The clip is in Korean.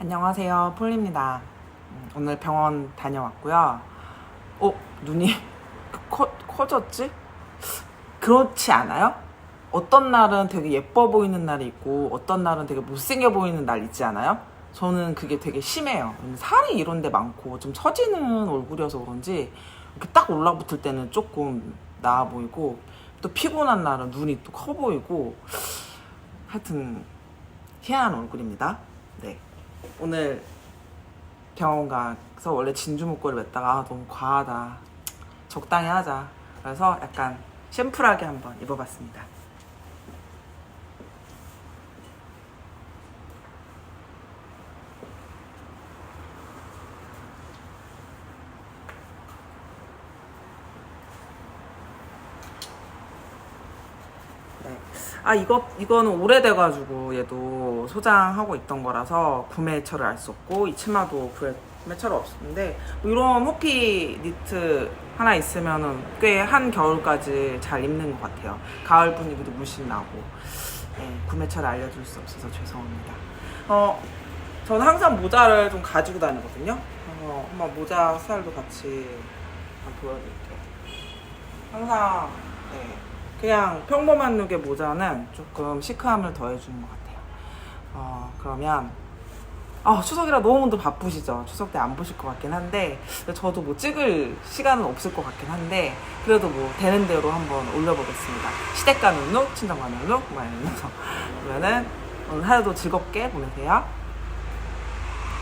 안녕하세요. 폴리입니다. 음, 오늘 병원 다녀왔고요. 어, 눈이 커, 커졌지? 그렇지 않아요? 어떤 날은 되게 예뻐 보이는 날이 있고 어떤 날은 되게 못생겨 보이는 날 있지 않아요? 저는 그게 되게 심해요. 살이 이런 데 많고 좀 처지는 얼굴이어서 그런지 이렇게 딱 올라붙을 때는 조금 나아 보이고 또 피곤한 날은 눈이 또 커 보이고 하여튼 희한한 얼굴입니다. 네. 오늘 병원 가서 원래 진주 목걸이 맸다가 아, 너무 과하다. 적당히 하자. 그래서 약간 심플하게 한번 입어봤습니다. 네. 아 이거 이거는 오래돼가지고 얘도 소장하고 있던 거라서 구매처를 알 수 없고 이 치마도 구매- 구매처를 없었는데 뭐 이런 호피 니트 하나 있으면은 꽤 한 겨울까지 잘 입는 것 같아요. 가을 분위기도 물씬 나고 네, 구매처를 알려줄 수 없어서 죄송합니다. 어 저는 항상 모자를 좀 가지고 다니거든요. 어, 한번 모자 스타일도 같이 보여드릴게요. 항상 네, 그냥 평범한 룩의 모자는 조금 시크함을 더해주는 것 같아요. 어, 그러면 아, 추석이라 너무 바쁘시죠? 추석 때 안 보실 것 같긴 한데 저도 뭐 찍을 시간은 없을 것 같긴 한데 그래도 뭐 되는 대로 한번 올려보겠습니다. 시댁 가는 룩, 친정 가는 룩, 뭐 이러면서 그러면은 오늘 하루도 즐겁게 보내세요.